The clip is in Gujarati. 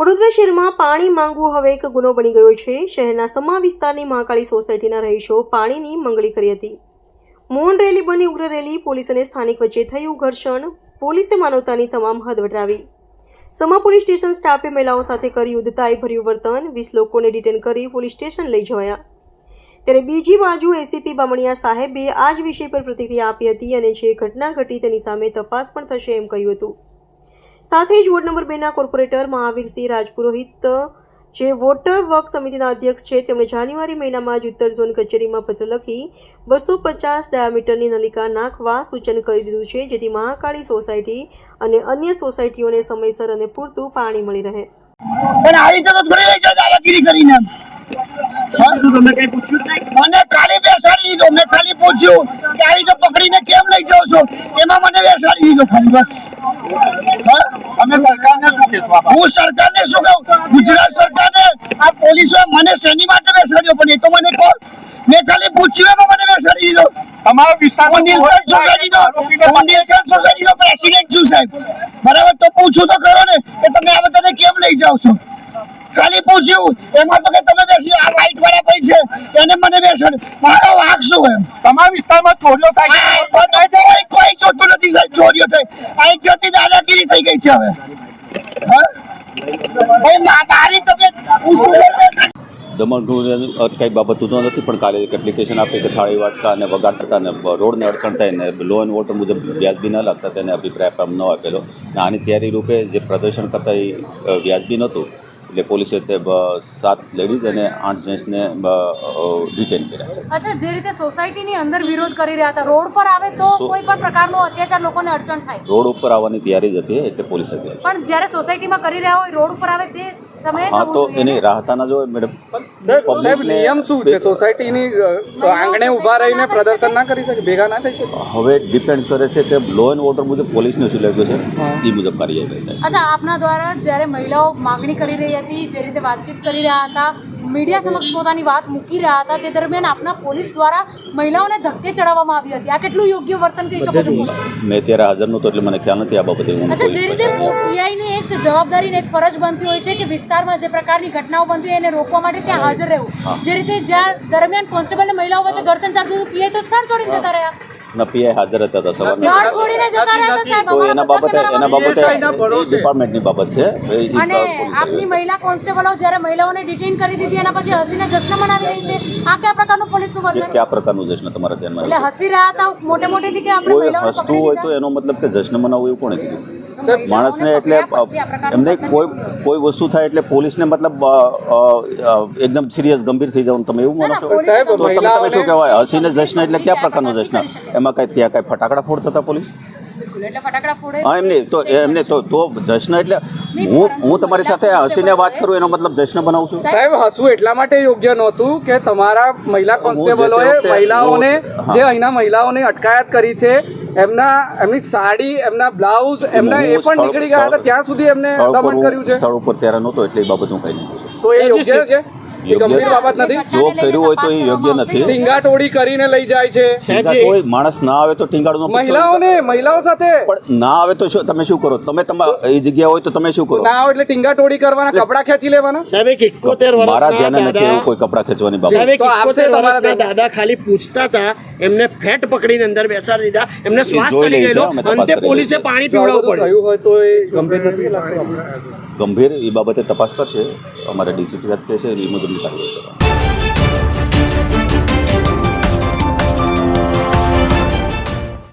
વડોદરા શહેરમાં પાણી માંગવું હવે એક ગુનો બની ગયો છે. શહેરના સમા વિસ્તારની મહાકાળી સોસાયટીના રહીશો પાણીની મંગળી કરી હતી. મૌન રેલી બની ઉગ્ર રેલી. પોલીસ અને સ્થાનિક વચ્ચે થયું ઘર્ષણ. પોલીસે માનવતાની તમામ હદ વટાવી. સમા પોલીસ સ્ટેશન સ્ટાફે મહિલાઓ સાથે કર્યું ઉદ્ધતાઈ ભર્યું વર્તન. વીસ લોકોને ડિટેન કરી પોલીસ સ્ટેશન લઈ જવાયા. ત્યારે બીજી બાજુ એસીપી બામણિયા સાહેબે આ જ વિષય પર પ્રતિક્રિયા આપી હતી અને જે ઘટના ઘટી તેની સામે તપાસ પણ થશે એમ કહ્યું હતું. સાથે જ વોર્ડ નંબર બેના કોર્પોરેટર મહાવીરસિંહ રાજપુરોહિત જે વોટર વર્ક સમિતિના અધ્યક્ષ છે તેમણે જાન્યુઆરી મહિનામાં જ ઉત્તર ઝોન કચેરીમાં પત્ર લખી બસો પચાસ ડાયામીટરની નલિકા નાખવા સૂચન કરી દીધું છે જેથી મહાકાળી સોસાયટી અને અન્ય સોસાયટીઓને સમયસર અને પૂરતું પાણી મળી રહે. પણ આવી તો થોડી રહી છે દાદાગીરી કરીને. તમે કઈ પૂછ્યું નહીં? મને ખાલી બેસાડી દીધો મેં ખાલી પૂછ્યું કે આવી તો પકડીને કેમ લઈ જાવ છો? એમાં મને બેસાડી દીધો ખાલી બસ. હા? તમે સરકારને શું કહેશો હું સરકારને શું કહું? ગુજરાત સરકારને આ પોલીસો મને શેની માટે બેસાડ્યો? પણ એ તો મને કહો મેં ખાલી પૂછ્યું એમાં મને બેસાડી દીધો. તમારા હું વિસ્તારમાં નીલકંઠ સોસાયટીનો હું નીલકંઠ સોસાયટીનો પ્રેસિડેન્ટ છું સાહેબ. બરાબર? તો પૂછું તો કરો ને કે તમે આ બધાને કેમ લઈ જાઓ છો? ખાલી પૂછ્યું એમાં તો કે તમે બેસી આ વ્હાઈટ વાળા ભાઈ છે? એને મને બેસણ મારો વાક શું એમ? તમારા વિસ્તારમાં ચોરીઓ થાય છે? કોઈ કોઈ જોતું નથી સાહેબ ચોરીઓ થઈ આ એક જાતની દાદાગીરી થઈ ગઈ છે હવે. મારી તબિયત હું શું કરું? દમણનું કંઈ બાબત તો નથી પણ કાલે એક એપ્લિકેશન આપી કે થાળી વાટતા અને વગાડતા અને રોડને અડચણ થાય ને લો એન્ડ વોટર મુજબ વ્યાજબી ન લાગતા તેને અભિપ્રાય આપવામાં ન આપેલો. અને આની તૈયારી રૂપે જે પ્રદર્શન કરતા એ વ્યાજબી નહોતું. એટલે પોલીસે તે સાત લેડીઝ અને આઠ જેન્ટ્સને ડિટેન કર્યા. અચ્છા જે રીતે સોસાયટીની અંદર વિરોધ કરી રહ્યા હતા રોડ પર આવે તો કોઈ પણ પ્રકારનો અત્યાચાર લોકોને અડચણ થાય? રોડ ઉપર આવવાની તૈયારી જ હતી એટલે પોલીસે પણ જ્યારે સોસાયટીમાં કરી રહ્યા હોય રોડ ઉપર આવે તે સમયે હા તો એની ને? રાહતા ના મેડમ સાહેબ નિયમ શું છે? સોસાયટીની આંગણે ઊભા રહીને પ્રદર્શન ના કરી શકે? ભેગા ના થઈ શકે? હવે ડિપેન્ડ કરે છે કે લો એન્ડ ઓર્ડર મુજબ પોલીસને શું લાગ્યું છે. એ મુજબ કાર્યવાહી થાય. અચ્છા આપના દ્વારા જ્યારે મહિલાઓ માગણી કરી રહી હતી જે રીતે વાતચીત કરી રહ્યા હતા મીડિયા સમક્ષ પોતાની વાત મૂકી રહ્યા હતા. તે દરમિયાન આપના પોલીસ દ્વારા મહિલાઓને ધક્કે ચડાવવામાં આવી હતી. આ કેટલું યોગ્ય વર્તન કહી શકો છો? મેં ત્યારે હાજર નહોતો એટલે મને ખ્યાલ નથી આ બાબતે અચ્છા જે રીતે પીઆઈની એક જવાબદારી ને એક ફરજ બનતી હોય છે કે વિસ્તારમાં જે પ્રકારની ઘટનાઓ બનતી હોય એને રોકવા માટે ત્યાં હાજર રહેવું. જે રીતે જ્યાં દરમિયાન કોન્સ્ટેબલ મહિલાઓ વચ્ચે ઘર્ષણ ચાલતું હતું પીઆઈ તો સ્થળ છોડીને જતા રહ્યા. ના પીઆઈ હાજર હતા હતા તો અમારા એના બાબતે એના બાબતે ડિપાર્ટમેન્ટની બાબત છે. અને આપની મહિલા કોન્સ્ટેબલો જ્યારે મહિલાઓને ડિટેન કરી દીધી એના પછી હસીને જશ્ન મનાવી રહી છે. આ કયા પ્રકારનું પોલીસનું કે વર્તન કયા પ્રકારનું જશ્ન તમારા ધ્યાનમાં એટલે હસી રહ્યા હતા મોટે મોટેથી કે આપણે કોઈ મહિલાઓને હસતું હોય તો એનો મતલબ કે જશ્ન મનાવવું એવું કોણે કીધું? માણસને એટલે એમને કોઈ કોઈ વસ્તુ થાય એટલે પોલીસને મતલબ એકદમ સિરિયસ ગંભીર થઈ જવાનું તમે એવું ના, માનો છો? સાહેબ, તો તમે તમે શું કહેવાય? હસીને જશ્ન એટલે કયા પ્રકારનો જશ્ન? એમાં કાંઈ ત્યાં કાંઈ ફટાકડા ફોડતા હતા પોલીસ? બિલકુલ, એટલે ફટાકડા ફોડે હા એમ નહીં તો એમને તો તો જશ્ન એટલે હું હું તમારી સાથે હસીને વાત કરું એનો મતલબ જશ્ન બનાવું છું? સાહેબ હસવું એટલા માટે યોગ્ય નહોતું કે તમારા મહિલા કોન્સ્ટેબલોએ મહિલાઓને જે અહીંના મહિલાઓને અટકાયત કરી છે એમના એમની સાડી એમના બ્લાઉઝ એમના એ પણ નીકળી ગયા હતા ત્યાં સુધી એમને દમન કર્યું છે. સ્થળ ઉપર ત્યારે નહોતો એટલે એ બાબત હું કઈ નહીં કહી તો એ યોગ્ય છે? ગંભીર બાબત નથી. જો કર્યું હોય તો એ યોગ્ય નથી. ટીંગાટોળી કરીને લઈ જાય છે. કોઈ માણસ ના આવે તો ટીંગાડનો મહિલાઓને મહિલાઓ સાથે. પણ ના આવે તો શું તમે શું કરો? તમે તમારા એ જગ્યા હોય તો તમે શું કરો? ના આવે એટલે ટીંગાટોળી કરવાના કપડા ખેંચી લેવાના? સાહેબ એક એકોતેર મારા વર્ષના નથી એવું કોઈ કપડા ખેંચવાની સાહેબ એક તો આપશે એકોતેર તમારા વર્ષના દાદા ખાલી પૂછતા હતા એમને ફેટ પકડીને અંદર બેસાડી દીધા એમને શ્વાસ ચડી ગયેલો અંતે પોલીસે પાણી પીવડાવવું પડ્યું. હોય તો એ ગંભીર નથી લાગતું. આપણને. ગંભીર એ બાબતે તપાસ કરશે. અમારા ડીસીપી સાથે છે એ મુજબની કાર્યવાહી કરવા